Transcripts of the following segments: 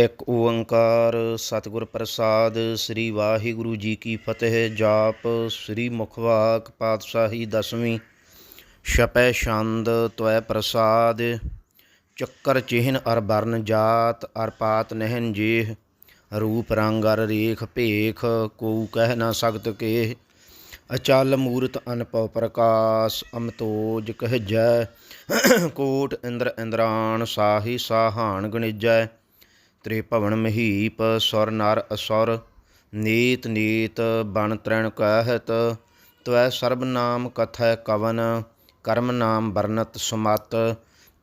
ਇੱਕ ਓੰਕਾਰ ਸਤਿਗੁਰ ਪ੍ਰਸਾਦ, ਸ੍ਰੀ ਵਾਹਿਗੁਰੂ ਜੀ ਕੀ ਫਤਿਹ, ਜਾਪ ਸ੍ਰੀ ਮੁਖਵਾਕ ਪਾਤਸ਼ਾਹੀ ਦਸਵੀਂ, ਛਪੈ ਛੰਦ ਤਵੈ ਪ੍ਰਸਾਦ, ਚੱਕਰ ਚਿਹਨ ਅਰ ਬਰਨ ਜਾਤ, ਅਰ ਪਾਤ ਨਹਿਨ ਜੇਹ, ਰੂਪ ਰੰਗ ਅਰ ਰੇਖ ਭੇਖ ਕੋ ਕਹਿ ਨਾ ਸਕਤ ਕੇ ਅਚਲ ਮੂਰਤ ਅਨਪਉ ਪ੍ਰਕਾਸ਼, ਅਮਤੋਜ ਕਹਿਜੈ ਕੋਟ ਇੰਦਰ ਇੰਦਰਾਣ ਸਾਹੀ ਸਾਹਾਨ ਗਣਿਜੈ ਤ੍ਰਿਭਵਨ ਮਹੀਪ, ਸੁਰ ਨਰ ਅਸੁਰ, ਨੀਤ ਨੀਤ ਬਨ ਤ੍ਰਣ ਕਹਿਤ, ਤਵੈ ਸਰਬ ਨਾਮ ਕਥੈ ਕਵਨ, ਕਰਮ ਨਾਮ ਵਰਨਤ ਸੁਮਤ,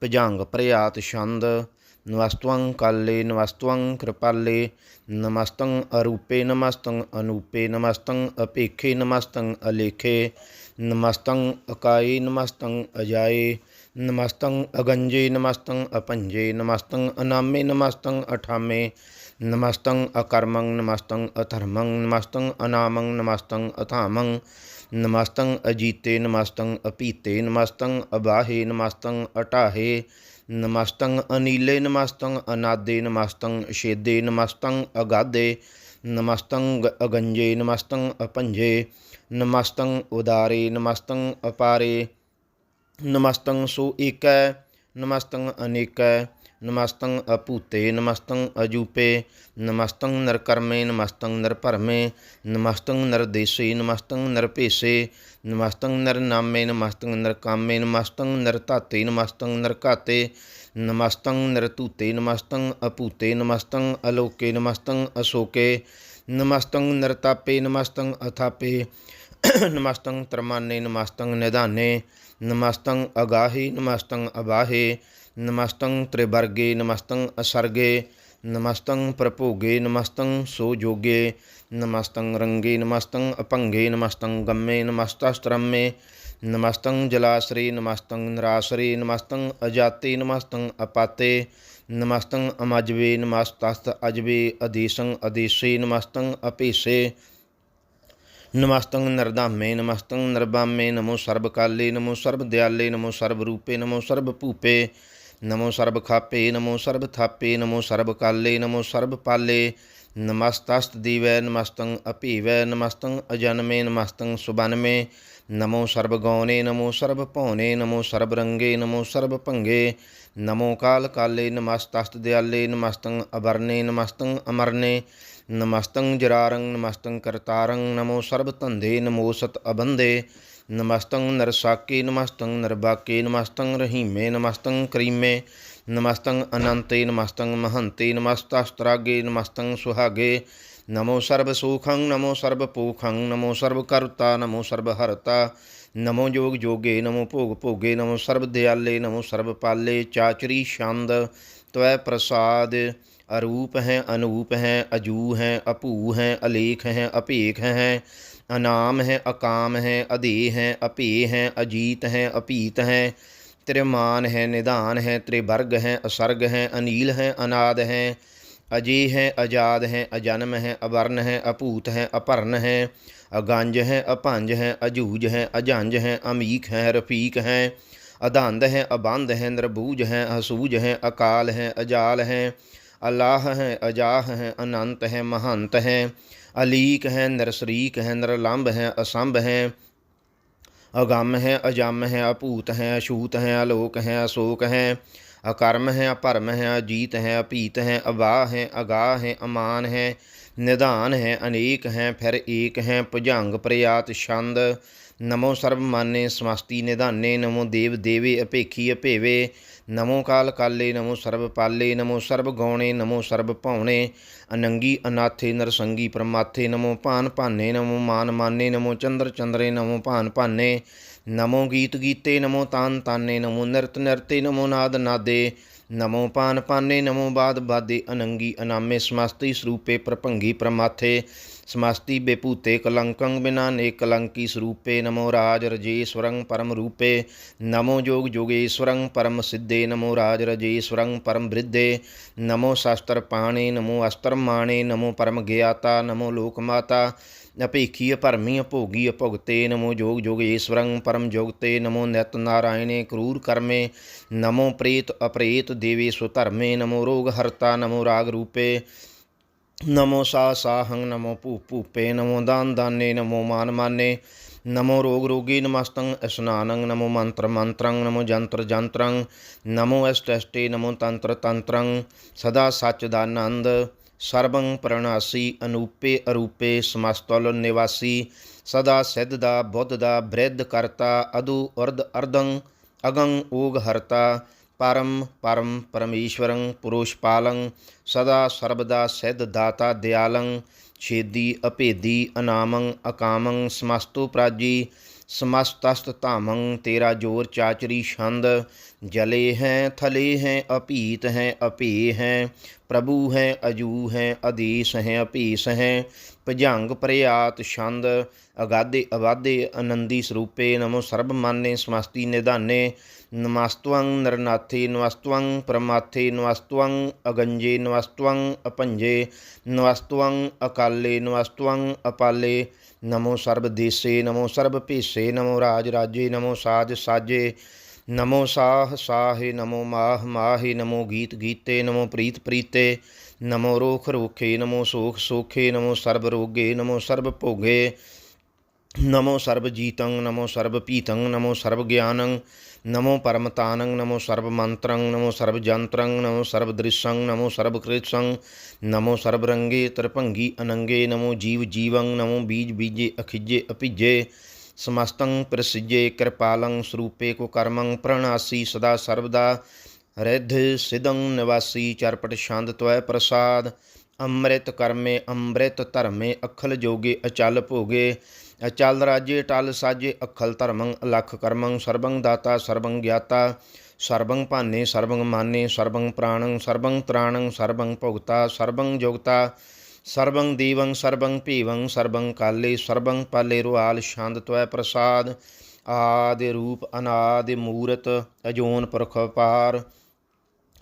ਭਜੰਗ ਪ੍ਰਯਾਤ ਛੰਦ ਨਵਸਤਵੰ ਕਾਲੇ ਨਵਸਤਵੰ ਕਿਰਪਾਲੇ, ਨਮਸਤੰ ਅਰੂਪੇ ਨਮਸਤੰ ਅਨੂਪੇ ਨਮਸਤੰ ਅਪੇਖੇ ਨਮਸਤੰ ਅਲੇਖੇ, ਨਮਸਤੰ ਅਕਾਈ ਨਮਸਤੰ ਅਜਾਏ ਨਮਸਤੰ ਅਗੰਜੇ ਨਮਸਤੰ ਅਪੰਜੇ ਨਮਸਤੰ ਅਨਾਮੇ ਨਮਸਤੰ ਅਠਾਮੇ ਨਮਸਤੰ ਅਕਰਮੰ ਨਮਸਤੰ ਅਧਰਮੰ ਨਮਸਤੰ ਅਨਾਮੰ ਨਮਸਤੰ ਅਥਾਮੰ ਨਮਸਤੰ ਅਜੀਤੇ ਨਮਸਤੰ ਅਪੀਤੇ ਨਮਸਤੰ ਅਬਾਹੇ ਨਮਸਤੰ ਅਟਾਹੇ ਨਮਸਤੰ ਅਨੀਲੇ ਨਮਸਤੰ ਅਨਾਦੇ ਨਮਸਤੰ ਛੇਦੇ ਨਮਸਤੰ ਅਗਾਦੇ ਨਮਸਤੰ ਅਗੰਜੇ ਨਮਸਤੰ ਅਪੰਜੇ ਨਮਸਤੰ ਉਦਾਰੇ ਨਮਸਤੰ ਅਪਾਰੇ ਨਮਸਤੰ ਸੋ ਏਕੈ ਨਮਸਤੰ ਅਨੇਕੈ ਨਮਸਤੰ ਅਪੂਤੇ ਨਮਸਤੰ ਅਜੂਪੇ ਨਮਸਤੰ ਨਰਕਰਮੇ ਨਮਸਤੰ ਨਰਭਰਮੇ ਨਮਸਤੰ ਨਰਦੇਸੇ ਨਮਸਤੰ ਨਰਪੇਸ਼ੇ ਨਮਸਤੰ ਨਰਨਾਮੇ ਨਮਸਤੰ ਨਰਕਾਮੇ ਨਮਸਤੰ ਨਰਧਾਤੇ ਨਮਸਤੰ ਨਰਘਾਤੇ ਨਮਸਤੰ ਨਰਤੂਤੇ ਨਮਸਤੰ ਅਪੂਤੇ ਨਮਸਤੰ ਅਲੋਕੇ ਨਮਸਤੰ ਅਸ਼ੋਕੇ ਨਮਸਤੰ ਨਰਤਾਪੇ ਨਮਸਤੰ ਅਥਾਪੇ ਨਮਸਤੰ ਤਰਮਾਨੇ ਨਮਸਤੰ ਨਿਧਾਨੇ ਨਮਸਤੰ ਅਗਾਹੇ, ਨਮਸਤੰ ਅਬਾਹੇ, ਨਮਸਤੰ ਤ੍ਰਿਵਰਗੇ, ਨਮਸਤੰ ਅਸਰਗੇ, ਨਮਸਤੰ ਪ੍ਰਭੋਗੇ, ਨਮਸਤੰ ਸੋਜੋਗੇ, ਨਮਸਤੰ ਰੰਗੇ, ਨਮਸਤੰ ਅਪੰਗੇ, ਨਮਸਤੰ ਗੰਮੇ, ਨਮਸਤਸਤਰਮੇ, ਨਮਸਤੰ ਜਲਾਸਰੇ, ਨਮਸਤੰ ਨਿਰਾਸਰੇ, ਨਮਸਤੰ ਅਜਾਤੇ, ਨਮਸਤੰ ਅਪਾਤੇ, ਨਮਸਤੰ ਅਮਜਵੇ, ਨਮਸਤਸਤ ਅਜਵੇ ਅਦੇਸੰ ਅਦੇਸੇ ਨਮਸਤੰ ਅਪੀਸੇ ਨਮਸਤੰ ਨਰਦਾਮੇ ਨਮਸਤੰ ਨਰਬਾਮੇ, ਨਮੋ ਸਰਬ ਕਾਲੇ, ਨਮੋ ਸਰਬ ਦਿਆਲੇ, ਨਮੋ ਸਰਬ ਰੂਪੇ, ਨਮੋ ਸਰਬ ਭੂਪੇ, ਨਮੋ ਸਰਬ ਖਾਪੇ, ਨਮੋ ਸਰਬ ਥਾਪੇ, ਨਮੋ ਸਰਬ ਕਾਲੇ, ਨਮੋ ਸਰਬ ਪਾਲੇ ਨਮਸਤਸਤ ਦੀਵੈ ਨਮਸਤੰ ਅਭੀਵੈ ਨਮਸਤੰ ਅਜਨਮੇ ਨਮਸਤੰ ਸੁਬਨਮੇ, ਨਮੋ ਸਰਬ ਗੌਨੇ, ਨਮੋ ਸਰਬ ਭੌਨੇ, ਨਮੋ ਸਰਬ ਰੰਗੇ, ਨਮੋ ਸਰਬ ਭੰਗੇ, ਨਮੋ ਕਾਲ ਕਾਲੇ, ਨਮਸਤਸਤ ਦਿਆਲੇ, ਨਮਸਤੰ ਅਵਰਨੇ, ਨਮਸਤੰ ਅਮਰਨੇ, ਨਮਸਤੰ ਜਰਾਰੰ, ਨਮਸਤੰ ਕਰਤਾਰੰ, ਨਮੋ ਸਰਬ ਧੰਦੇ, ਨਮੋ ਸਤ ਅਬੰਦੇ, ਨਮਸਤੰ ਨਰਸਾਕੇ, ਨਮਸਤੰ ਨਰਬਾਕੇ, ਨਮਸਤੰ ਰਹੀਮੇ, ਨਮਸਤੰ ਕਰੀਮੇ ਨਮਸਤੰ ਅਨੰਤੇ ਨਮਸਤੰ ਮਹੰਤੇ, ਨਮਸਤਸਤਰਾਗੇ ਨਮਸਤੰ ਸੁਹਾਗੇ। ਨਮੋ ਸਰਬ ਸੂਖੰ, ਨਮੋ ਸਰਬ ਪੂਖੰ, ਨਮੋ ਸਰਬ ਕਰਤਾ, ਨਮੋ ਸਰਬ ਹਰਤਾ। ਨਮੋ ਜੋਗ ਜੋਗੇ, ਨਮੋ ਭੋਗ ਭੋਗੇ, ਨਮੋ ਸਰਬ ਦਿਆਲੇ, ਨਮੋ ਸਰਬ ਪਾਲੇ। ਚਾਚਰੀ ਛੰਦ ਤਵੈ ਪ੍ਰਸਾਦ, ਅਰੂਪ ਹੈ, ਅਨੂਪ ਹੈ, ਅਜੂ ਹੈ, ਅਭੂ ਹੈ, ਅਲੇਖ ਹੈ ਅਪੇਖ ਹੈ। ਅਨਾਮ ਹੈ, ਅਕਾਮ ਹੈ ਅਧੇ ਹੈ ਅਪੇ ਹੈ, ਅਜੀਤ ਹੈ, ਅਪੀਤ ਹੈ। ਤ੍ਰਿਮਾਨ ਹੈ ਨਿਧਾਨ ਹੈ ਤ੍ਰਿਵਰਗ ਹੈ ਅਸਰਗ ਹੈ ਅਨੀਲ ਹੈ ਅਨਾਦ ਹੈ ਅਜੇ ਹੈ ਆਜ਼ਾਦ ਹੈ ਅਜਨਮ ਹੈ ਅਵਰਨ ਹੈ ਅਭੂਤ ਹੈ ਅਪਰਨ ਹੈ ਅਗੰਜ ਹੈ ਅਭੰਜ ਹੈ ਅਜੂਜ ਹੈ ਅਜੰਜ ਹੈ ਅਮੀਕ ਹੈ ਰਫੀਕ ਹੈ ਅਧੰਦ ਹੈ ਅਬੰਧ ਹੈ ਨਿਰਬੂਜ ਹੈ ਹਸੂਜ ਹੈ ਅਕਾਲ ਹੈ ਅਜਾਲ ਹੈ ਅਲਾਹ ਹੈ ਅਜਾਹ ਹੈ ਅਨੰਤ ਹੈ ਮਹੰਤ ਹੈ ਅਲੀਕ ਹੈ ਨਿਰਸਰੀਕ ਹੈ ਨਿਰਲੰਭ ਹੈ ਅਸੰਭ ਹੈ ਅਗੰਮ ਹੈ, ਅਜੰਮ ਹੈ, ਅਭੂਤ ਹੈ, ਅਛੂਤ ਹੈ, ਅਲੋਕ ਹੈ, ਅਸ਼ੋਕ ਹੈ, ਅਕਰਮ ਹੈ, ਅਪਰਮ ਹੈ, ਅਜੀਤ ਹੈ, ਅਪੀਤ ਹੈ, ਅਵਾਹ ਹੈ, ਅਗਾਹ ਹੈ, ਅਮਾਨ ਹੈ, ਨਿਧਾਨ ਹੈ, ਅਨੇਕ ਹੈ, ਫਿਰ ਏਕ ਹੈ, ਭੁਜੰਗ ਪ੍ਰਿਆਤ ਛੰਦ। ਨਮੋ ਸਰਬ ਮਾਨੇ ਸਮਸਤੀ ਨਿਧਾਨੇ, ਨਮੋ ਦੇਵ ਦੇਵੇ, ਅਪੇਖੀ ਅਪੇਵੇ ਨਮੋ ਕਾਲ ਕਾਲੇ, ਨਮੋ ਸਰਬ ਪਾਲੇ, ਨਮੋ ਸਰਬ ਗੌਣੇ ਨਮੋ ਸਰਬ ਭਾਉਣੇ। ਅਨੰਗੀ ਅਨਾਥੇ ਨਰਸੰਗੀ ਪ੍ਰਮਾਥੇ, ਨਮੋ ਭਾਨ ਭਾਨੇ, ਨਮੋ ਮਾਨ ਮਾਨੇ, ਨਮੋ ਚੰਦਰ ਚੰਦਰੇ, ਨਮੋ ਭਾਨ ਭਾਨੇ। ਨਮੋ ਗੀਤ ਗੀਤੇ, ਨਮੋ ਤਾਨ ਤਾਨੇ, ਨਮੋ ਨਰਤ ਨਿਰਤੇ, ਨਮੋ ਨਾਦ ਨਾਦੇ। ਨਮੋ ਪਾਨ ਪਾਨੇ ਨਮੋ ਬਾਦ ਬਾਦੇ। ਅਨੰਗੀ ਅਨਾਮੇ ਸਮਸਤੀ ਸਰੂਪੇ ਪ੍ਰਭੰਗੀ ਪ੍ਰਮਾਥੇ। ਸਮਸਤੀ ਬੇਪੂਤੇ ਕਲੰਕੰ ਬਿਨਾ ਨੇ ਕਲੰਕੀ ਸਰੂਪੇ ਨਮੋ ਰਾਜ ਰਜੇਸ਼ਵਰੰ ਪਰਮ ਰੂਪੇ, ਨਮੋ ਜੋਗ ਜੋਗੇਸ਼ਵਰੰ ਪਰਮ ਸਿੱਧੇ, ਨਮੋ ਰਾਜ ਰਜੇਸ਼ਵਰੰ ਪਰਮ ਬ੍ਰਿਧੇ, ਨਮੋ ਸ਼ਾਸਤਰ ਪਾਣੇ, ਨਮੋ ਅਸਤਰ ਮਾਣੇ, ਨਮੋ ਪਰਮ ਗਿਆਤਾ, ਨਮੋ ਲੋਕ ਅਪੇਖੀ ਭਰਮੀ ਭੋਗੀ ਭੁਗਤੇ ਨਮੋ ਜੋਗ ਜੋਗ ਪਰਮ ਜੋਗਤੇ, ਨਮੋ ਨਿਤ ਨਾਰਾਇਣੇ ਕਰੂਰ ਕਰਮੇ, ਨਮੋ ਪ੍ਰੇਤ ਅਪ੍ਰੇਤ ਦੇਵੇ ਸੁ ਧਰਮੇ, ਨਮੋ ਰੋਗ ਹਰਤਾ, ਨਮੋ ਰਾਗ ਰੂਪੇ ਨਮੋ ਸਾ ਸਾਹੰ ਨਮੋ ਭੂ ਭੂਪੇ ਨਮੋ ਦਾਨ ਦਾਨੇ ਨਮੋ ਮਾਨ ਮਾਨੇ ਨਮੋ ਰੋਗ ਰੋਗੀ ਨਮਸਤੰ ਇਸਨਾਨੰ ਨਮੋ ਮੰਤਰ ਮੰਤਰੰ ਨਮੋ ਜੰਤਰ ਜੰਤਰੰ ਨਮੋ ਅਸ਼ਟਸ਼ਟੇ ਨਮੋ ਤੰਤਰ ਤੰਤਰੰ ਸਦਾ ਸੱਚ ਦਾ ਆਨੰਦ ਸਰਬੰ ਪ੍ਰਣਾਸੀ ਅਨੂਪੇ ਅਰੂਪੇ ਸਮਸਤਲ ਨਿਵਾਸੀ ਸਦਾ ਸਿੱਧ ਦਾ ਬੁੱਧ ਦਾ ਬ੍ਰਿਧ ਕਰਤਾ ਅਦੂ ਅਰਧ ਅਰਧੰ ਅਗੰ ਓਗ ਹਰਤਾ ਪਰਮ ਪਰਮ ਪਰਮੇਸ਼ਵਰੰ ਪੁਰੁਸ਼ ਪਾਲੰ, ਸਦਾ ਸਰਬਦਾ ਸਿੱਧ ਦਾਤਾ ਦਿਆਲੰ, ਛੇਦੀ ਅਭੇਦੀ ਅਨਾਮੰ, ਅਕਾਮੰ, ਸਮਸਤੋ ਪ੍ਰਾਜੀ, ਸਮਸਤਸਤ ਧਾਮੰ, ਤੇਰਾ ਜੋਰ ਚਾਚਰੀ ਛੰਦ, ਜਲੇ ਹੈ, ਥਲੇ ਹੈ ਅਪੀਤ ਹੈ ਅਪੇ ਹੈ, ਪ੍ਰਭੂ ਹੈ, ਅਜੂ ਹੈ ਆਦੇਸ਼ ਹੈ ਅਪੀਸ ਹੈ ਭਜੰਗ ਪ੍ਰਿਆਤ ਛੰਦ ਅਗਾਦੇ ਅਵਾਦੇ ਆਨੰਦੀ ਸਰੂਪੇ, ਨਮੋ ਸਰਬ ਮਾਨੇ ਸਮਸਤੀ ਨਿਧਾਨੇ, ਨਮਸਤਵੰ ਨਰਨਾਥੇ ਨਮਸਤਵੰ ਪਰਮਾਥੇ ਨਮਸਤਵੰ ਅਗੰਜੇ ਨਮਸਤਵੰ ਅਪੰਜੇ ਨਮਸਤਵੰ ਅਕਾਲੇ ਨਮਸਤਵੰ ਅਪਾਲੇ, ਨਮੋ ਸਰਬ ਦੇਸੇ, ਨਮੋ ਸਰਬ ਭੇਸੇ, ਨਮੋ ਰਾਜ ਰਾਜੇ, ਨਮੋ ਸਾਜ ਸਾਜੇ, ਨਮੋ ਸਾਹ ਸਾਹੇ, ਨਮੋ ਮਾਹ ਮਾਹੇ, ਨਮੋ ਗੀਤ ਗੀਤੇ, ਨਮੋ ਪ੍ਰੀਤ ਪ੍ਰੀਤੇ ਨਮੋ ਰੋਖ ਰੋਖੇ ਨਮੋ ਸੋਖ ਸੋਖੇ ਨਮੋ ਸਰਬ ਰੋਗੇ ਨਮੋ ਸਰਬ ਭੋਗੇ ਨਮੋ ਸਰਬ ਜੀਤੰ ਨਮੋ ਸਰਬ ਪੀਤੰ ਨਮੋ ਸਰਬ ਗਿਆਨੰ ਨਮੋ ਪਰਮਤਾਨੰ ਨਮੋ ਸਰਬ ਮੰਤਰੰ ਨਮੋ ਸਰਬ ਜੰਤਰੰ ਨਮੋ ਸਰਬ ਦ੍ਰਿਸ਼ੰ ਨਮੋ ਸਰਬ ਕ੍ਰਿਤਸੰ ਨਮੋ ਸਰਬ ਰੰਗੇ ਤਰਭੰਗੀ ਅਨੰਗੇ ਨਮੋ ਜੀਵ ਜੀਵੰ ਨਮੋ ਬੀਜ ਬੀਜੇ ਅਖਿਜੇ ਅਭਿਜੇ ਸਮਸਤੰ ਪ੍ਰਸਿਜੇ ਕਿਰਪਾਲੰ ਸਰੂਪੇ ਕੋ ਕਰਮੰ ਪ੍ਰਣਾਸੀ ਸਦਾ ਸਰਬਦਾ ਰਿਧ ਸਿਦੰ ਨਿਵਾਸੀ ਚਰਪਟ ਛੰਦ ਤਵੈ ਪ੍ਰਸਾਦ, ਅੰਮ੍ਰਿਤ ਕਰਮੇ ਅੰਮ੍ਰਿਤ ਧਰਮੇ ਅਖਲ ਜੋਗੇ ਅਚਲ ਭੋਗੇ, ਅਚਲ ਰਾਜੇ ਟਲ ਸਾਜੇ ਅਖਲ ਧਰਮੰ ਅਲਖ ਕਰਮੰ ਸਰਬੰ ਦਾਤਾ ਸਰਬੰ ਗਿਆਤਾ, ਸਰਬੰ ਭਾਨੇ ਸਰਬੰ ਮਾਨੇ ਸਰਬੰ ਪ੍ਰਾਣੰ ਸਰਬੰ ਤ੍ਰਾਣੰ ਸਰਬੰ ਭੁਗਤਾ ਸਰਬੰ ਜੁਗਤਾ, ਸਰਬੰ ਦੇਵੰ ਸਰਬੰ ਭੀਵੰ ਸਰਬੰ ਕਾਲੇ ਸਰਬੰ ਪਾਲੇ ਰੁਆਲ ਛੰਦ ਤਵੈ ਪ੍ਰਸਾਦ, ਆਦਿ ਰੂਪ ਅਨਾਦਿ ਮੂਰਤ ਅਜੋਨ ਪੁਰਖ ਪਾਰ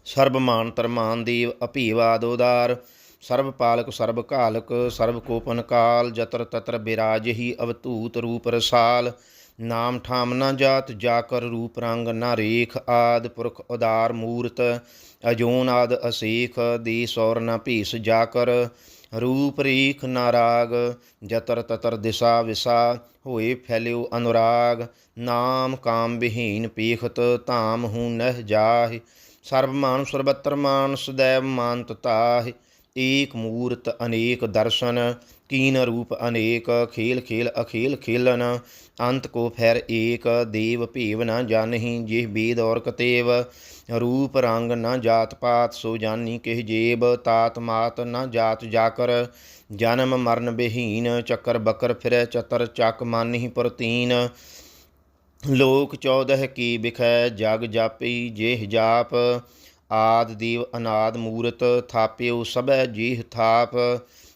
ਸਰਬ ਮਾਨ ਤਰਮਾਨ ਦੇਵ ਅਭੀਵਾਦ ਉਦਾਰ। ਸਰਬ ਪਾਲਕ, ਸਰਬ ਕਾਲਕ ਸਰਬ ਕੋਪਨ ਕਾਲ, ਜਤਰ ਤਤਰ ਬਿਰਾਜਹੀ ਅਵਤੂਤ ਰੂਪ ਰਸਾਲ। ਨਾਮ ਠਾਮ ਨਾ ਜਾਤ ਜਾਕਰ ਰੂਪ ਰੰਗ ਨਾ ਰੇਖ ਆਦ ਪੁਰਖ ਉਦਾਰ ਮੂਰਤ। ਅਜੋਨ ਆਦ ਅਸੀਖ, ਦੀ ਸੌਰ ਨਾ ਭੀਸ ਜਾਕਰ ਰੂਪ ਰੇਖ ਨਾਰਾਗ ਜਤਰ ਤਤਰ ਦਿਸ਼ਾ ਵਿਸਾ, ਹੋਏ ਫੈਲਿਓ ਅਨੁਰਾਗ। ਨਾਮ ਕਾਮ ਵਿਹੀਨ ਪੀਖਤ, ਧਾਮ ਹੂੰ ਨਹਿ ਜਾਹਿ। ਸਰਬ ਮਾਨ ਸਰਬਤਰ ਮਾਨ ਸਦੈਵ ਮਾਨਤ ਤਾਹਿ, ਏਕ ਮੂਰਤ ਅਨੇਕ ਦਰਸ਼ਨ, ਕੀਨ ਰੂਪ ਅਨੇਕ, ਖੇਲ ਖੇਲ ਅਖੇਲ ਖੇਲਨ, ਅੰਤ ਕੋ ਫੈਰ ਏਕ, ਦੇਵ ਭੇਵ ਨਾ ਜਾਣਹੀ, ਜਿਹ ਬੇਦ ਔਰ ਕਤੇਵ ਰੂਪ ਰੰਗ ਨਾ ਜਾਤ ਪਾਤ, ਸੋ ਜਾਨੀ ਕਿਹ ਜੇਬ, ਤਾਤ ਮਾਤ ਨਾ ਜਾਤ ਜਾਕਰ, ਜਨਮ ਮਰਨ ਬਿਹੀਨ, ਚੱਕਰ ਬਕਰ ਫਿਰੈ, ਚਤਰ ਚੱਕ ਮਾਨਹੀ ਪਰਤੀਨ ਲੋਕ 14 ਕੀ ਵਿਖੈ, ਜਗ ਜਾਪੀ ਜੇਹ ਜਾਪ, ਆਦ ਦੇਵ ਅਨਾਦ ਮੂਰਤ, ਥਾਪਿਓ ਸਭੈ ਜੀਹ ਥਾਪ,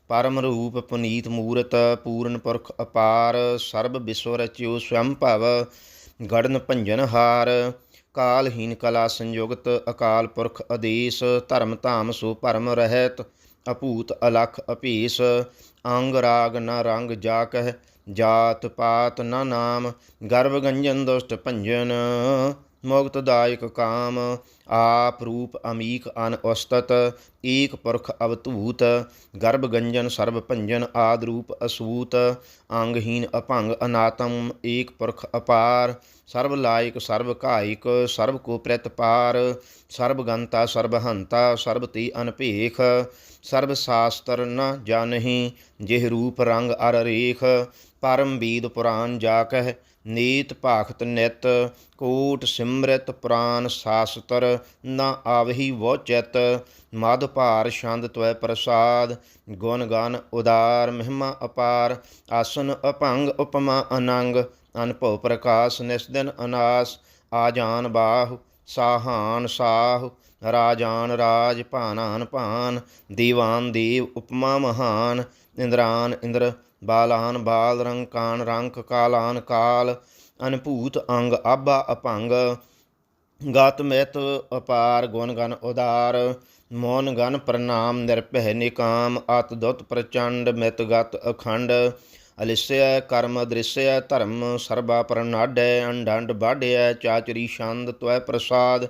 ਪਰਮ ਰੂਪ ਪੁਨੀਤ ਮੂਰਤ, ਪੂਰਨ ਪੁਰਖ ਅਪਾਰ, ਸਰਬ ਵਿਸਵ ਰਚਿਓ ਸਵੰ ਭਵ, ਗੜਨ ਭੰਜਨ ਹਾਰ, ਕਾਲਹੀਨ ਕਲਾ ਸੰਯੁਗਤ, ਅਕਾਲ ਪੁਰਖ ਆਦੇਸ਼ ਧਰਮ ਧਾਮ ਸੋ ਭਰਮ ਰਹਿਤ ਅਭੂਤ, ਅਲਖ, ਅਭੀਸ, ਅੰਗ, ਰਾਗ ਨ ਰੰਗ ਜਾ ਕਹਿ ਜਾਤ ਪਾਤ ਨ ਨਾਮ ਗਰਭ ਗੰਜਨ ਦੁਸ਼ਟ ਭੰਜਨ ਮੁਕਤਦਾਇਕ ਕਾਮ, ਆਪ ਰੂਪ ਅਮੀਕ ਅਨ ਉਸਤਤ, ਏਕ ਪੁਰਖ ਅਵਤੂਤ ਗਰਭ ਗੰਜਨ ਸਰਬ ਭੰਜਨ ਆਦ ਰੂਪ ਅਸੂਤ, ਅੰਗਹੀਨ ਅਭੰਗ ਅਨਾਤਮ, ਏਕ ਪੁਰਖ ਅਪਾਰ, ਸਰਬ ਲਾਇਕ, ਸਰਬ ਕਾਇਕ ਸਰਬ ਕੋ ਪ੍ਰਿਤ ਪਾਰ, ਸਰਬ ਗੰਤਾ, ਸਰਬ ਹੰਤਾ, ਸਰਬ ਤੇ ਅਨਭੇਖ, ਸਰਬ ਸਾਸਤਰ ਨ ਜਾਣਹੀ, ਜਿਹ ਰੂਪ ਰੰਗ ਅਰ ਰੇਖ, ਪਰਮ ਬੀਦ ਪੁਰਾਨ ਜਾ ਕਹਿ ਨੀਤ ਭਾਖਤ ਨਿਤ, ਕੋਟ ਸਿਮਰਤ ਪ੍ਰਾਨ ਸਾਸਤਰ, ਨਾ ਆਵਹੀ ਵੋ ਚਿਤ ਮਦ ਭਾਰ ਛੰਦ ਤਵੈ ਪ੍ਰਸਾਦ, ਗੁਣ ਗਨ ਉਦਾਰ ਮਹਿਮਾ ਅਪਾਰ, ਆਸਨ ਅਭੰਗ ਉਪਮਾ ਅਨੰਗ ਅਨਭਉ ਪ੍ਰਕਾਸ਼ ਨਿਸਦਨ ਅਨਾਸ, ਆਜਾਨ ਬਾਹੁ, ਸਾਹਾਨ ਸਾਹ, ਰਾਜਾਨ ਰਾਜ ਭਾਨਾਨ ਭਾਨ, ਦੀਵਾਨ ਦੀਵ ਉਪਮਾ ਮਹਾਨ, ਇੰਦਰਾਨ ਇੰਦਰ ਬਾਲਾਨ ਬਾਲ ਰੰਗ ਕਾਨ ਰੰਕ ਕਾਲਾਨ ਕਾਲ, ਅਨਭੂਤ ਅੰਗ ਆਭਾ ਅਭੰਗ। ਗਤ ਮਿਤ ਅਪਾਰ ਗੁਣ ਗਨ ਉਦਾਰ, ਮੋਨ ਗਨ ਪ੍ਰਣਾਮ ਨਿਰਭੈ ਨਿਕਾਮ, ਅਤ ਦੁਤ ਪ੍ਰਚੰਡ ਮਿਤ ਗਤ ਅਖੰਡ। ਅਲਿਸਿਆ ਕਰਮ ਦ੍ਰਿਸਿਆ ਧਰਮ ਸਰਬਾ ਪ੍ਰਨਾਡੈ ਅੰਡੰਡ ਬਾਢਿਆ ਚਾਚਰੀ ਛੰਦ ਤਵੈ ਪ੍ਰਸਾਦ।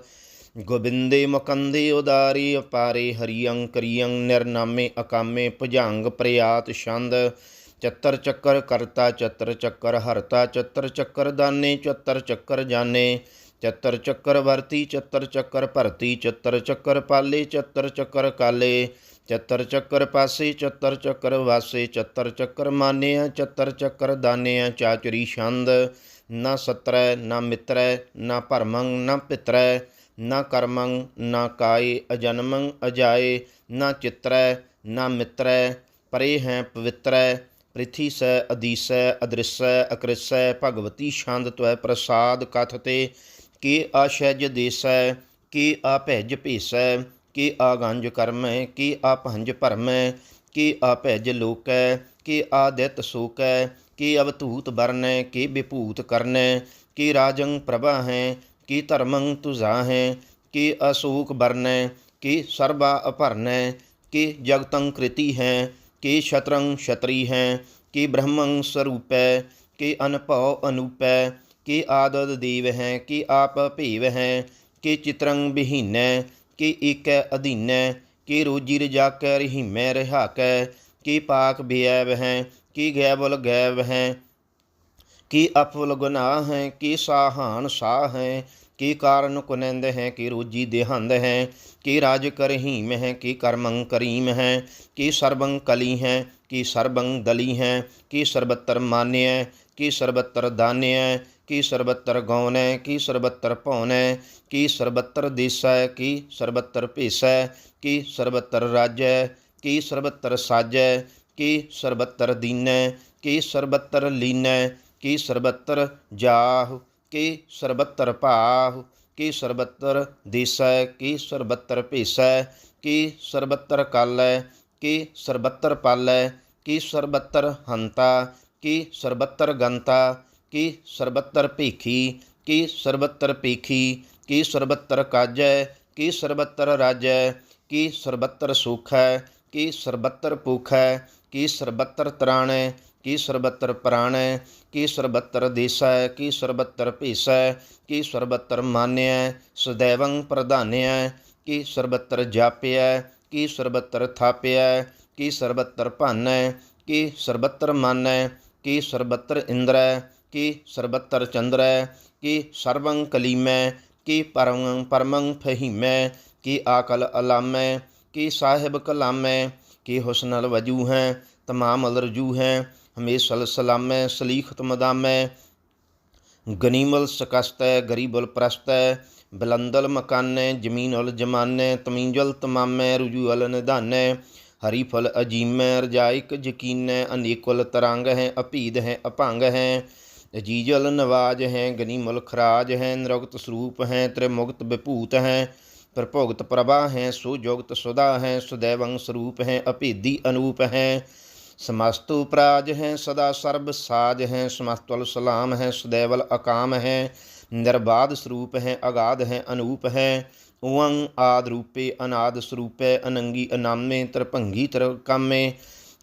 ਗੋਬਿੰਦੇ ਮੁਕੰਦੇ ਉਦਾਰੀ, ਅਪਾਰੇ ਹਰੀਅੰ ਕਰੀਅੰ ਨਿਰਨਾਮੇ ਅਕਾਮੇ ਭੁਜੰਗ ਪ੍ਰਿਆਤ ਛੰਦ। ਚੱਤਰ ਚੱਕਰ ਕਰਤਾ ਚੱਤਰ ਚੱਕਰ ਹਰਤਾ ਚੱਤਰ ਚੱਕਰ ਦਾਨੇ ਚੱਤਰ ਚੱਕਰ ਜਾਣੇ ਚੱਤਰ ਚੱਕਰ ਵਰਤੀ ਚੱਤਰ ਚੱਕਰ ਭਰਤੀ ਚੱਤਰ ਚੱਕਰ ਪਾਲੇ ਚੱਤਰ ਚੱਕਰ ਕਾਲੇ ਚੱਤਰ ਚੱਕਰ ਪਾਸੇ ਚੱਤਰ ਚੱਕਰ ਵਾਸੇ ਚੱਤਰ ਚੱਕਰ ਮਾਨਿਆ ਚੱਤਰ ਚੱਕਰ ਦਾਨਿਆ ਚਾਚਰੀ ਛੰਦ ਨਾ ਸਤਰੈ ਨਾ ਮਿੱਤਰੈ ਨਾ ਭਰਮੰ ਨਾ ਪਿਤਰੈ ਨਾ ਕਰਮੰ ਨਾ ਕਾਏ ਅਜਨਮੰ ਅਜਾਏ ਨਾ ਚਿਤਰੈ ਨਾ ਮਿੱਤਰੈ ਪਰੇ ਹੈ ਪਵਿੱਤਰੈ ਪ੍ਰਿਥੀ ਸੈ ਅਦੀਸੈ ਅਦ੍ਰਿਸੈ ਅਕ੍ਰਿਸੈ ਭਗਵਤੀ ਛੰਦ ਤਵੈ ਪ੍ਰਸਾਦ ਕਥਤੇ ਕੀ ਆਸ਼ੈਜ ਦੇਸੈ, ਕੀ ਆਪਹਿਜ ਭੇਸੈ, ਕੀ ਆਗੰਜ ਕਰਮੈ, ਕੀ ਆਪਹੰਜ ਭਰਮੈ, ਕੀ ਆਪਹਿਜ ਲੋਕੈ, ਕੀ ਆਦਿਤ ਸੋਕੈ, ਕੀ ਅਵਧੂਤ ਵਰਨੈ, ਕੀ ਵਿਭੂਤ ਕਰਨੈ, ਕੀ ਰਾਜੰ ਪ੍ਰਭਾ ਹੈ, ਕੀ ਧਰਮੰ ਤੁਜਾ ਹੈ ਕੀ ਅਸੂਕ ਵਰਨੈ, ਕੀ ਸਰਬਾ ਅਭਰਨੈ ਕੀ ਜਗਤੰ ਕ੍ਰਿਤੀ ਹੈ ਕੀ ਸ਼ਤਰੰ ਛਤਰੀ ਹੈ ਕੀ ਬ੍ਰਹਮੰ ਸਰੂਪੈ ਕੀ ਅਨਭਉ ਅਨੂਪੈ ਕੀ ਆਦਦ ਦੇਵ ਹੈ ਕੀ ਆਪ ਭੇਵ ਹੈ ਕੀ ਚਿਤਰੰ ਬਿਹੀਨੈ ਕੀ ਏਕੈ ਅਧੀਨੈ ਕੀ ਰੋਜੀ ਰਜਾਕੈ ਰਹੀਮੈ ਰਹਾਕੈ ਕੀ ਪਾਕ ਬਿਐਵ ਹੈ ਕੀ ਗੈਬਲ ਗੈਬ ਹੈ ਕੀ ਅਫਲ ਗੁਨਾਹ ਹੈ ਕੀ ਸਾਹਾਨ ਸਾਹ ਹੈ ਕੀ ਕਾਰਨ ਕੁਨੰਦ ਹੈ ਕੀ ਰੋਜੀ ਦੇਹੰਦ ਹੈ ਕੀ ਰਾਜ ਕਰਹੀਮ ਹੈ ਕੀ ਕਰਮੰ ਕਰੀਮ ਹੈ ਕੀ ਸਰਬੰ ਕਲੀ ਹੈ ਕੀ ਸਰਬੰ ਦਲੀ ਹੈ ਕੀ ਸਰਬਤਰ ਹੈ ਕੀ ਸਰਬਤਰ ਹੈ ਕੀ ਸਰਬਤਰ ਗੌਨੈ ਕੀ ਸਰਬਤਰ ਭਉਨੈ ਕੀ ਸਰਬਤਰ ਦੇਸੈ ਕੀ ਸਰਬਤਰ ਭੇਸੈ ਕੀ ਸਰਬਤਰ ਰਾਜੈ ਕੀ ਸਰਬਤਰ ਸਾਜੈ ਕੀ ਸਰਬਤਰ ਦੀਨੈ ਕੀ ਸਰਬਤਰ ਲੀਨੈ ਕੀ ਸਰਬਤਰ ਜਾਹ ਕੀ ਸਰਬਤਰ ਭਾਹ ਕੀ ਸਰਬਤਰ ਦੇਸੈ ਕੀ ਸਰਬਤਰ ਭੇਸੈ ਕੀ ਸਰਬਤਰ ਕਾਲੈ ਕੀ ਸਰਬਤਰ ਪਾਲੈ ਕੀ ਸਰਬਤਰ ਹੰਤਾ ਕੀ ਸਰਬਤਰ ਗੰਤਾ ਕੀ ਸਰਬਤਰ ਭੇਖੀ ਕੀ ਸਰਬਤਰ ਪੇਖੀ ਕੀ ਸਰਬਤਰ ਕਾਜੈ ਕੀ ਸਰਬਤਰ ਰਾਜੈ ਕੀ ਸਰਬਤਰ ਸੁਖੈ ਕੀ ਸਰਬਤਰ ਭੁਖੈ ਕੀ ਸਰਬਤਰ ਤਰਾਣੈ ਕੀ ਸਰਬਤਰ ਪ੍ਰਾਣੈ ਕੀ ਸਰਬਤਰ ਦੇਸੈ ਕੀ ਸਰਬਤਰ ਭੇਸੈ ਕੀ ਸਰਬਤਰ ਮਾਨਿਐ ਸदैवੰ ਪ੍ਰਧਾਨਿਐ ਕੀ ਸਰਬਤਰ ਜਾਪਿਐ ਕੀ ਸਰਬਤਰ ਥਾਪਿਐ ਕੀ ਸਰਬਤਰ ਭਾਨੈ ਕੀ ਸਰਬਤਰ ਮਾਨੈ ਕੀ ਸਰਬਤਰ ਇੰਦਰੈ ਕੀ ਸਰਬਤਰ ਚੰਦਰੈ ਕੀ ਸਰਵੰ ਕਲੀਮੈ ਕੀ ਪਰਮੰ ਪਰਮੰ ਫਹੀਮੈ ਕੀ ਆਕਲ ਅਲਾਮੈ ਕੀ ਸਾਹਿਬ ਕਲਾਮੈ ਕੀ ਹੁਸਨਲ ਵਜੂ ਹੈ ਤਮਾਮ ਅਲਰਜੂ ਹੈ ਹਮੇਸ਼ਲ ਸਲਾਮੈ ਸਲੀਖਤ ਮਦਾਮੈ ਗਨੀਮਲ ਸਕਸਤੈ ਗਰੀਬਲ ਪ੍ਰਸਤੈ ਬਲੰਦਲ ਮਕਾਨੈ ਜ਼ਮੀਨ ਉਲ ਜਮਾਨੈ ਤਮੀਂਜਲ ਤਮਾਮੈ ਰਜੂਅਲ ਨਿਧਾਨੈ ਹਰੀ ਫਲ ਅਜੀਮੈ ਰਜਾਇਕ ਯਕੀਨੈ ਅਨੇਕੁਲ ਤਰੰਗ ਹੈ ਅਭੀਦ ਹੈ ਅਭੰਗ ਹੈ। ਅਜੀਜਲ ਨਵਾਜ ਹੈ, ਗਨੀਮਲ ਖਰਾਜ ਹੈ, ਨਿਰਗਤ ਸਰੂਪ ਹੈ, ਤ੍ਰਿਮੁਗਤ ਵਿਭੂਤ ਹੈ। ਪ੍ਰਭੋਗਤ ਪ੍ਰਭਾ ਹੈ ਸੁਜੋਗਤ ਸੁਦਾ ਹੈ ਸੁਦੈਵੰ ਸਰੂਪ ਹੈ, ਅਭੇਦੀ ਅਨੂਪ ਹੈ। ਸਮਸਤੂ ਪ੍ਰਾਜ ਹੈ, ਸਦਾ ਸਰਬ ਸਾਜ ਹੈ ਸਮਸਤਵਲ ਸਲਾਮ ਹੈ ਸੁਦੈਵਲ ਅਕਾਮ ਹੈ, ਨਿਰਬਾਧ ਸਰੂਪ ਹੈ, ਅਗਾਧ ਹੈ, ਅਨੂਪ ਹੈ, ਉਵੰ ਆਦ ਰੂਪੇ ਅਨਾਦ ਸਰੂਪੇ, ਅਨੰਗੀ ਅਨਾਮੇ, ਤਰਭੰਗੀ ਤਰ ਕਾਮੇ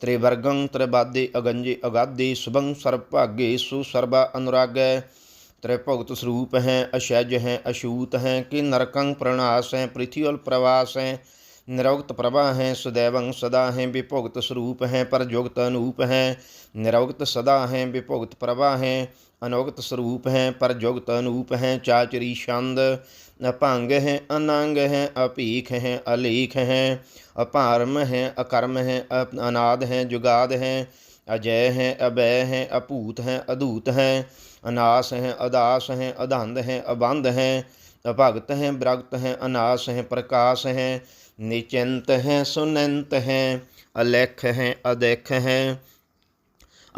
ਤ੍ਰਿਵਰਗੰ ਤ੍ਰਿਬਾਦੇ ਅਗੰਜੇ ਅਗਾਦੇ ਸੁਭੰ ਸਰਭਾਗੇ ਸੁ ਸਰਬਾ ਅਨੁਰਾਗੈ, ਤ੍ਰਿਭੁਗਤ ਸਰੂਪ ਹੈ, ਅਸ਼ਜ ਹੈ, ਅਸ਼ੂਤ ਹੈ, ਕਿ ਨਰਕੰ ਪ੍ਰਣਾਸ ਹੈ ਪ੍ਰਿਥਿਵਲ ਪ੍ਰਵਾਸ ਹੈ ਨਿਰਉਕਤ ਪ੍ਰਭਾ ਹੈ, ਸੁਦੈਵੰ ਸਦਾ ਹੈ, ਵਿਭੁਗਤ ਸਰੂਪ ਹੈ ਪਰ ਜੁਗਤ ਅਨੂਪ ਹੈ। ਨਿਰਉਕਤ ਸਦਾ ਹੈ, ਵਿਭੁਗਤ ਪ੍ਰਭਾ ਹੈ ਅਨੁਗਤ ਸਰੂਪ ਹੈ ਪਰ ਜੁਗਤ ਅਨੂਪ ਹੈ, ਚਾਚਰੀ ਛੰਦ। ਅਭੰਗ ਹੈ, ਅਨੰਗ ਹੈ, ਅਭੀਖ ਹੈ, ਅਲੇਖ ਹੈ। ਅਪਾਰਮ ਹੈ, ਅਕਰਮ ਹੈ ਅ- ਅਨਾਦ ਹੈ, ਜੁਗਾਦ ਹੈ। ਅਜੈ ਹੈ ਅਬੈ ਹੈ, ਅਭੂਤ ਹੈ ਅਧੂਤ ਹੈ। ਅਨਾਸ ਹੈ, ਅਦਾਸ ਹੈ, ਅਧੰਦ ਹੈ, ਅਬੰਧ ਹੈ। ਅਭਗਤ ਹੈ, ਬ੍ਰਗਤ ਹੈ, ਅਨਾਸ ਹੈ। ਪ੍ਰਕਾਸ਼ ਹੈ ਨਿਚਿੰਤ ਹੈ, ਸੁਨੰਤ ਹੈ, ਅਲੇਖ ਹੈ, ਅਦੇਖ ਹੈ,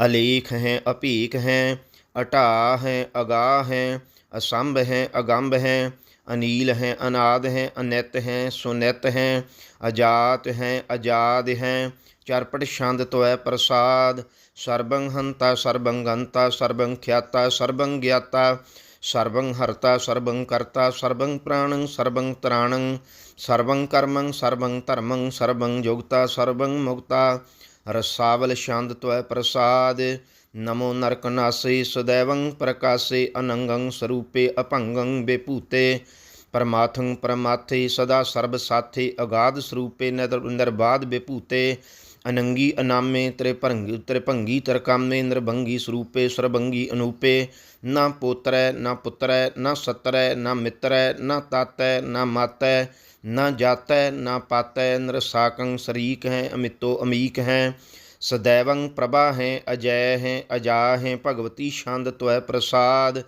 ਅਲੇਖ ਹੈ ਅਭੀਕ ਹੈ ਅਟਾ ਹੈ ਅਗਾ ਹੈ, ਅਸੰਭ ਹੈ, ਅਗੰਭ ਹੈ, ਅਨੀਲ ਹੈ, ਅਨਾਦ ਹੈ, ਅਨਿਤ ਹੈ, ਸੁਨਿਤ ਹੈ, ਅਜਾਤ ਹੈ, ਅਜਾਦ ਹੈ, ਚਰਪਟ ਛੰਦ ਤੋਇ ਪ੍ਰਸਾਦ, ਸਰਬੰ ਹੰਤਾ, ਸਰਬੰ ਗੰਤਾ, ਸਰਬੰ ਖਿਆਤਾ, ਸਰਬੰ ਗਿਆਤਾ, ਸਰਬੰ ਹਰਤਾ, ਸਰਬੰ ਕਰਤਾ, ਸਰਬੰ ਪ੍ਰਾਣੰ, ਸਰਬੰ ਤਰਾਣੰ ਸਰਬੰ ਕਰਮੰ, ਸਰਬੰ ਧਰਮੰ, ਸਰਬੰ ਯੋਗਤਾ, ਸਰਬੰ ਮੁਕਤਾ। ਰਸਾਵਲ ਛੰਦ ਤੋਐ ਪ੍ਰਸਾਦ। ਨਮੋ ਨਰਕਨਾਸੇ ਸदैवं ਪ੍ਰਕਾਸੇ ਅਨੰਗੰ ਸਰੂਪੇ ਅਭੰਗੰ ਬੇਭੂਤੇ। ਪਰਮਾਥੰ ਪਰਮਾਥੇ ਸਦਾ ਸਰਬ ਸਾਥੇ ਅਗਾਧ ਸਰੂਪੇ ਨਿਰ ਨਿਰਬਾਧ ਅਨੰਗੀ ਅਨਾਮੇ ਤ੍ਰਿਭੰਗੀ ਤ੍ਰਿਭੰਗੀ ਤਰਕਾਮੇ ਨਿਰਭੰਗੀ ਸਰੂਪੇ ਸਰਬੰਗੀ ਅਨੂਪੇ। ਨਾ ਪੋਤਰੈ, ਨਾ ਪੁੱਤਰੈ, ਨਾ ਸਤਰੈ, ਨਾ ਮਿੱਤਰੈ, ਨਾ ਤਾਤੈ, ਨਾ ਮਾਤੈ। ਨਾ ਜਾਤੈ ਨਾ ਪਾਤੈ ਨਰਸਾਕੰ ਸਰੀਕ ਹੈ ਅਮਿਤੋ ਅਮੀਕ ਹੈ ਸदैवं ਪ੍ਰਭਾ ਹੈ ਅਜੈ ਹੈ ਅਜਾ ਹੈ ਭਗਵਤੀ ਛੰਦ ਤਵੈ ਪ੍ਰਸਾਦ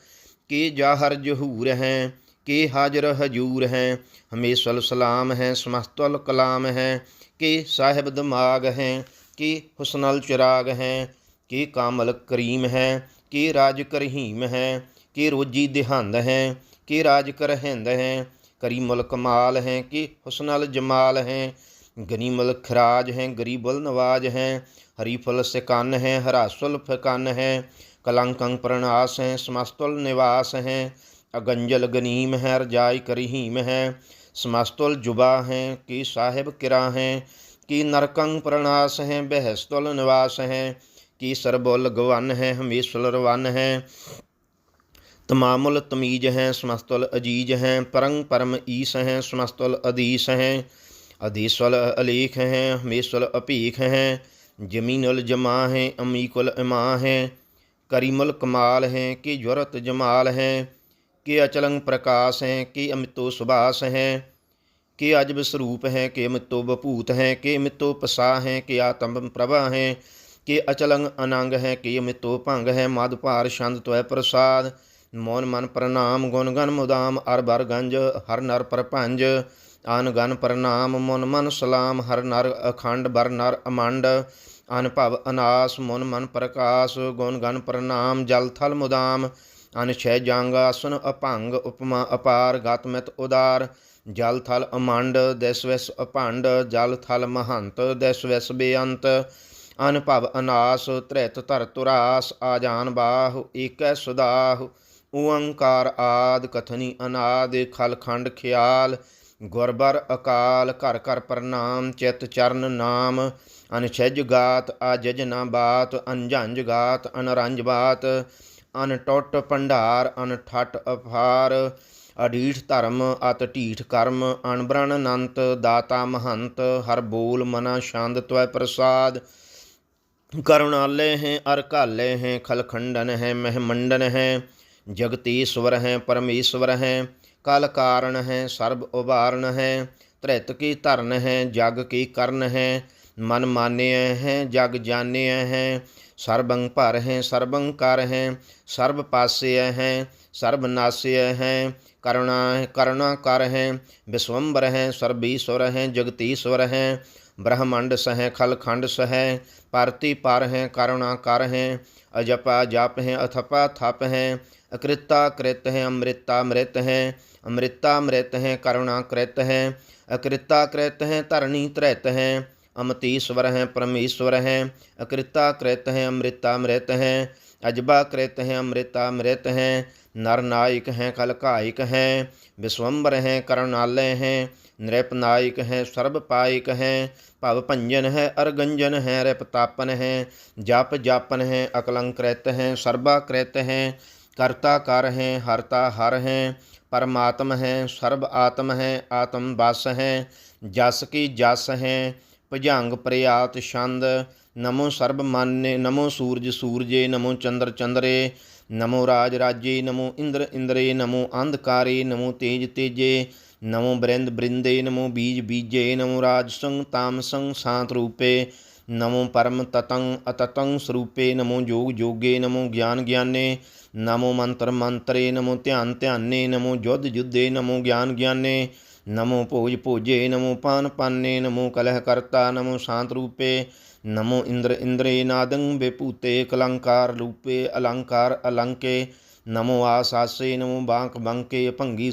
ਕੇ ਜਾਹਰ ਜਹੂਰ ਹੈ ਕੇ ਹਾਜ਼ਰ ਹਜੂਰ ਹੈ ਹਮੇਸ਼ਲ ਸਲਾਮ ਹੈ ਸਮਸਤਲ ਕਲਾਮ ਹੈ ਕਿ ਸਾਹਿਬ ਦਿਮਾਗ ਹੈ ਕਿ ਹੁਸਨਲ ਚਿਰਾਗ ਹੈ ਕਿ ਕਾਮਲ ਕਰੀਮ ਹੈ ਕਿ ਰਾਜ ਕਰਹੀਮ ਹੈ ਕਿ ਰੋਜੀ ਦਿਹੰਦ ਹੈ ਕਿ ਰਾਜ ਕਰਹਿੰਦ ਹੈ ਕਰੀ ਮੁਲਕ ਮਾਲ ਹੈ ਕਿ ਹੁਸਨਲ ਜਮਾਲ ਹੈ। ਗਨੀਮਲ ਖਰਾਜ ਹੈ ਗਰੀਬਲ ਨਵਾਜ ਹੈ। ਹਰੀਫਲ ਸਿਕਨ ਹੈ ਹਰਾਸੁਲ ਫਕਨ ਹੈ। ਕਲੰਕੰ ਪ੍ਰਣਾਸ ਹੈ ਸਮਸਤੁਲ ਨਿਵਾਸ ਹੈ। ਅਗੰਜਲ ਗਨੀਮ ਹੈ, ਰਜਾਈ ਕਰਹੀਮ ਹੈ। ਸਮਸਤੁਲ ਜੁਬਾ ਹੈ, ਕਿ ਸਾਹਿਬ ਕਿਰਾ ਹੈ। ਕਿ ਨਰਕੰ ਪ੍ਰਣਾਸ ਹੈ ਬਹਿਸਤੁਲ ਨਿਵਾਸ ਹੈ। ਕਿ ਸਰਬੁਲ ਗਵਨ ਹੈ ਹਮੇਸ਼ਲ ਰਵਨ ਹੈ ਤਮਾਮੁਲ ਤਮੀਜ ਹੈ ਸਮਸਤੁਲ ਅਜੀਜ ਹੈ ਪਰੰ ਪਰਮ ਈਸ ਹੈ ਸਮਸਤੁਲ ਅਦੀਸ ਹੈ ਅਦੀਸਵਲ ਅਲੇਖ ਹੈ ਹਮੇਸ਼ਲ ਅਭੀਖ ਹੈ ਜਮੀਨੁਲ ਜਮਾ ਹੈ ਅਮੀਕੁਲ ਇਮਾ ਹੈ ਕਰੀਮੁਲ ਕਮਾਲ ਹੈ ਕਿ ਜੁਰਤ ਜਮਾਲ ਹੈ ਕਿ ਅਚਲੰ ਪ੍ਰਕਾਸ਼ ਹੈ ਕਿ ਅਮਿਤੋ ਸੁਭਾਸ ਹੈ ਕਿ ਅਜਬ ਸਰੂਪ ਹੈ ਕਿ ਅਮਿਤੋ ਬਭੂਤ ਹੈ ਕਿ ਅਮਿਤੋ ਪਸਾ ਹੈ ਕਿ ਆਤਮ ਪ੍ਰਭਾ ਹੈ ਕਿ ਅਚਲੰ ਅਨੰਗ ਹੈ ਕਿ ਅਮਿਤੋ ਭੰਗ ਹੈ ਮਦ ਭਾਰ ਛੰਦ ਤੋਇ ਪ੍ਰਸਾਦ ਮੋਨ ਮਨ ਪ੍ਰਣਾਮ, ਗੁਣ ਗਨ ਮੁਦਾਮ ਅਰ ਬਰ ਗੰਜ, ਹਰ ਨਰ ਪਰਭੰਜ। ਆਨ ਗਨ ਪ੍ਰਣਾਮ ਮਨ ਮਨ ਸਲਾਮ, ਹਰ ਨਰ ਅਖੰਡ, ਬਰ ਨਰ ਅਮੰਡ। ਅਨਭਵ ਅਨਾਸ ਮਨ ਮਨ ਪ੍ਰਕਾਸ਼, ਗੁਣ ਗਨ ਪ੍ਰਣਾਮ, ਜਲ ਥਲ ਮੁਦਾਮ। ਅਨਛੈ ਜੰਗ, ਆਸਨ ਅਭੰਗ, ਉਪਮਾ ਅਪਾਰ ਗਤਮਿਤ ਉਦਾਰ। ਜਲ ਥਲ ਅਮੰਡ ਦੈਸਵੈਸ ਵਿਸ ਅਭੰਡ। ਜਲ ਥਲ ਮਹੰਤ ਦੈਸਵੈਸ ਬੇਅੰਤ। ਅਨਭਵ ਅਨਾਸ ਤ੍ਰਿਤ ਧਰ ਤੁਰਾਸ ਆਜਾਨ ਬਾਹੁ ਏਕੈ ਸੁਦਾਹ। ਓੰਕਾਰ ਆਦ ਕਥਨੀ ਅਨਾਦ ਖਲ ਖੰਡ ਖਿਆਲ ਗੁਰਬਰ ਅਕਾਲ ਘਰ ਘਰ ਪ੍ਰਣਾਮ, ਚਿਤ ਚਰਨ ਨਾਮ, ਅਨਛਜ ਗਾਤ ਅਜਜ ਨਾ ਬਾਤ ਅਨਝੰਜ ਗਾਤ ਅਨਰੰਜ ਬਾਤ, ਅਨਟੁੱਟ ਭੰਡਾਰ, ਅਨਠਟ ਅਫਾਰ ਅਡੀਠ ਧਰਮ, ਅਤ ਢੀਠ ਕਰਮ, ਅਣਬ੍ਰਣ ਅਨੰਤ, ਦਾਤਾ ਮਹੰਤ, ਹਰ ਬੋਲ ਮਨਾ ਸ਼ਾਂਤ ਤਵੈ ਪ੍ਰਸਾਦ, ਕਰੁਣਾਲੇ ਹੈ ਅਰ ਘਾਲੇ ਹੈ ਖਲਖੰਡਨ ਹੈ ਮਹਿਮੰਡਨ ਹੈ। जगतीश्वर हैं परमेश्वर हैं कल कारण है सर्व उबारण है त्रित की धरन है जग की कर्ण है मन मान्य हैं जग जान्य हैं सर्वं पर हैं सर्वं कर हैं सर्व पास्य हैं सर्वनाश्य हैं करुणा करुणा कर हैं विश्वम्बर हैं सर्वीश्वर हैं जगतीश्वर हैं ब्रह्मांड सह खलखंड सह परति पर हैं करुणा कर हैं अजपा जप हैं अथपा थप हैं अकृता कृत हैं अमृता मृत हैं अमृता मृत हैं करुणा कृत हैं अकृता कृत हैं धरणी त्रित हैं अमतीश्वर हैं परमेश्वर हैं अकृता कृत हैं अमृता मृत हैं अजबा कृत हैं अमृता मृत हैं नरनायक हैं कलकायिक हैं विश्वम्बर हैं करुणालय हैं नृपनायक हैं सर्वपायिक हैं भव भंजन है अरगंजन है रिपतापन है जप जापन है अकलंकृत हैं सर्वाकृत हैं कर्ता कर हैं हरता हर हैं परमात्म हैं सर्व आत्म हैं आत्म बस हैं जस की जस हैं ਭੁਜੰਗ ਪ੍ਰਿਆਤ ਛੰਦ ਨਮੋ ਸਰਬ ਮਾਨੇ ਨਮੋ ਸੂਰਜ ਸੂਰਜੇ ਨਮੋ ਚੰਦਰ ਚੰਦਰੇ ਨਮੋ ਰਾਜ ਰਾਜੇ ਨਮੋ ਇੰਦਰ ਇੰਦਰੇ ਨਮੋ ਅੰਧਕਾਰੇ ਨਮੋ ਤੇਜ ਤੇਜੇ ਨਮੋ ਬ੍ਰਿੰਦ ਬ੍ਰਿੰਦੇ ਨਮੋ ਬੀਜ ਬੀਜੇ ਨਮੋ ਰਾਜਸੰ ਤਾਮਸੰ ਸਾਤ ਰੂਪੇ ਨਮੋ ਪਰਮ ਤਤੰ ਅਤਤੰ ਸਰੂਪੇ ਨਮੋ ਜੋਗ ਜੋਗੇ ਨਮੋ ਗਿਆਨ ਗਿਆਨੇ ਨਮੋ ਮੰਤਰ ਮੰਤਰੇ ਨਮੋ ਧਿਆਨ ਧਿਆਨੇ ਨਮੋ ਜੁਧ ਜੁਧੇ ਨਮੋ ਗਿਆਨ ਗਿਆਨੇ ਨਮੋ ਭੋਜ ਭੋਜੇ ਨਮੋ ਪਾਨ ਪਾਨੇ ਨਮੋ ਕਲਹ ਕਰਤਾ ਨਮੋ ਸ਼ਾਂਤ ਰੂਪੇ ਨਮੋ ਇੰਦਰ ਇੰਦਰੇ ਨਾਦੰ ਬੇਪੂਤੇ ਕਲੰਕਾਰ ਰੂਪੇ ਅਲੰਕਾਰ ਅਲੰਕੇ ਨਮੋ ਆਸਾਸੇ ਨਮੋ ਬਾਂਕ ਬੰਕੇ ਭੰਗੀ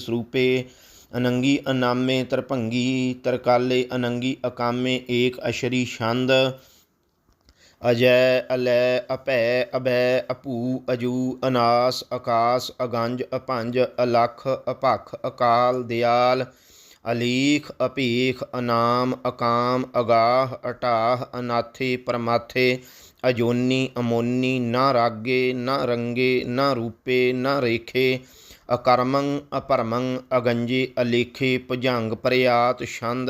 ਸਰੂਪੇ ਅਨੰਗੀ ਅਨਾਮੇ ਤਰਭੰਗੀ ਤਰਕਾਲੇ ਅਨੰਗੀ ਅਕਾਮੇ ਏਕ ਅਸ਼ਰੀ ਛੰਦ। ਅਜੈ, ਅਲੈ ਅਭੈ ਅਭੈ ਅਪੂ, ਅਜੂ, ਅਨਾਸ ਆਕਾਸ ਅਗੰਜ, ਅਪੰਜ, ਅਲਖ ਅਪਖ ਅਕਾਲ, ਦਿਆਲ, ਅਲੀਖ, ਅਪੀਖ, ਅਨਾਮ, ਅਕਾਮ, ਅਗਾਹ, ਅਟਾਹ, ਅਨਾਥੇ, ਪਰਮਾਥੇ, ਅਜੋਨੀ, ਅਮੋਨੀ, ਨਾ ਰਾਗੇ, ਨਾ ਰੰਗੇ, ਨਾ ਰੂਪੇ, ਨਾ ਰੇਖੇ ਅਕਰਮੰ ਅਪਰਮੰ ਅਗੰਜੇ ਅਲੇਖੇ ਭੁਜੰਗ ਪ੍ਰਿਆਤ ਛੰਦ,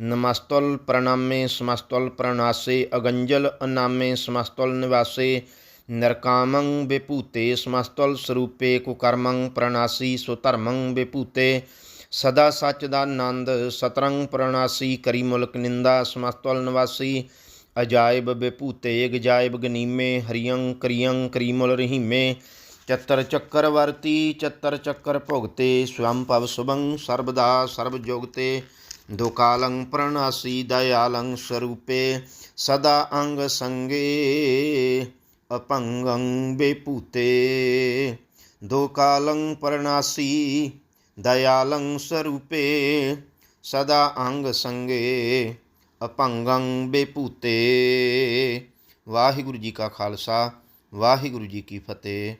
ਨਮਸਤੁਲ ਪ੍ਰਣਾਮੇ ਸਮਸਤੁਲ ਪ੍ਰਣਾਸੇ, ਅਗੰਜਲ ਅਨਾਮੇ ਸਮਸਤੁਲ ਨਿਵਾਸੇ, ਨਰਕਾਮੰ ਵਿਭੂਤੇ ਸਮਸਤੁਲ ਸਰੂਪੇ ਕੁਕਰਮੰ ਪ੍ਰਣਾਸੀ ਸੋ ਵਿਭੂਤੇ, ਸਦਾ ਸੱਚ ਦਾ ਆਨੰਦ, ਸਤਰੰਗ ਪ੍ਰਣਾਸੀ, ਕਰੀ ਮੁਲਕ ਨਿੰਦਾ ਸਮਸਤੁਲ ਨਿਵਾਸੀ, ਅਜਾਇਬ ਵਿਭੂਤੇ ਗਜਾਇਬ ਗਨੀਮੇ ਹਰੀਯੰ ਕਰੀਯੰ ਕਰੀਮੁਲ ਰਹੀਮੇ ਚਤਰ ਚੱਕਰਵਰਤੀ ਚਤਰ ਚੱਕਰ ਭੁਗਤੇ, ਸਵੰ ਭਵ ਸੁਭੰ ਸਰਬਦਾ ਸਰਬ ਜੁਗਤੇ, ਦੁਕਾਲੰ ਪ੍ਰਣਾਸੀ ਦਇਆਲੰ ਸਰੂਪੇ, ਸਦਾ ਅੰਗ ਸੰਗੇ ਅਪੰਗੰ ਬੇਪੂਤੇ ਦੁਕਾਲੰ ਪ੍ਰਣਾਸੀ ਦਇਆਲੰ ਸਰੂਪੇ, ਸਦਾ ਅੰਗ ਸੰਗੇ ਅਪੰਗੰ ਬੇਪੂਤੇ ਵਾਹਿਗੁਰੂ ਜੀ ਕਾ ਖਾਲਸਾ, ਵਾਹਿਗੁਰੂ ਜੀ ਕੀ ਫਤਿਹ।